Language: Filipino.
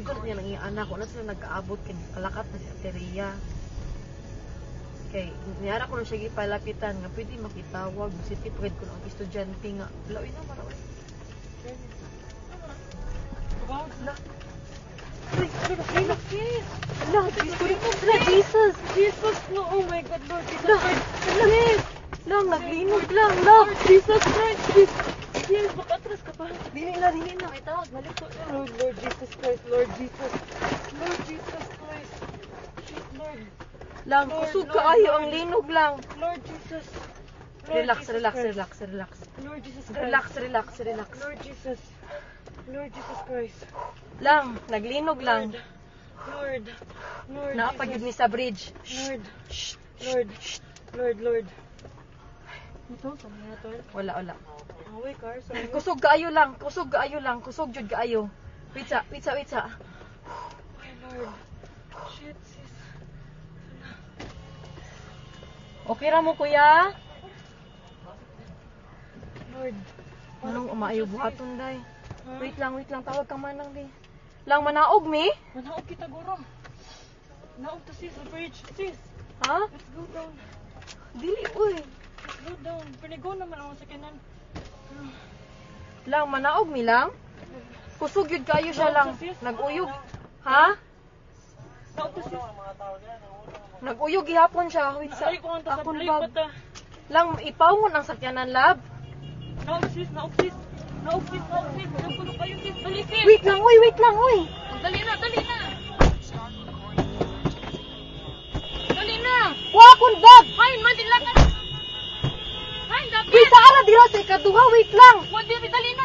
na niya nang anak. Wala sila nag-aabot kay kalakat na si Ateria. Kay, niyara ko na siya gipalapitan nga pwede makitawag. Si Tipred ko ng estudyante nga. Lawin na, marawin. Wow, Ala. Uy, ano na, ano na? Ala, Jesus. Ala, Jesus. Jesus, no, oh my God, Lord Jesus Christ. ala. Lang, naglinog lang, lang. Jesus Christ. Jesus. Yes, makatras ka pa. Dili na, dili na. Ay, tawag, balik ko. Lord, Lord Jesus Christ, Lord Jesus. Lord Jesus Christ. Shit, Lord. Lang, Lord, kusog Lord, kaayo Lord. ang linog lang. Lord Jesus. Lord Relax, Jesus relax, Christ. relax, relax. Lord Jesus Christ. Relax, relax, relax. Lord Jesus. Lord Jesus Christ. Lang, naglinog lang. Lord. Lord. Naapagid Jesus. ni sa bridge. Lord. Shh. Lord. Lord, Lord. Ito, kami na to. Wala, wala. Away, car. Sorry. Kusog kaayo lang, kusog kaayo lang, kusog jud kaayo. Wait sa, wait sa, wait sa. Ay, Lord. Shit, sis. Okay ra mo kuya? Lord. Anong umaayo buhaton day? Wait lang, wait lang, tawag ka manang di. Lang manaog mi? Manaog kita, guro. Naog to sis, the bridge. Sis, Ha? let's go down. Dili uy. Go down. Pinigo naman ako sa kanan. Lang manaog mi lang. Kusog yun kayo siya lang. Naguyog. Ha? Naguyog gihapon siya. Wait sa akong bag. Lang ipawon ang sakyanan lab. Naog sis, naog sis. Naog sis, naog sis. Naog ko kayo sis. Dali sis. Wait lang uy, wait lang uy. Dali na, dali na. Dali na. Wa akong bag. Hain, madila ka. Hain, dapat. Bisa ala dira sa ikaduha, wait lang. Wadi, dali na.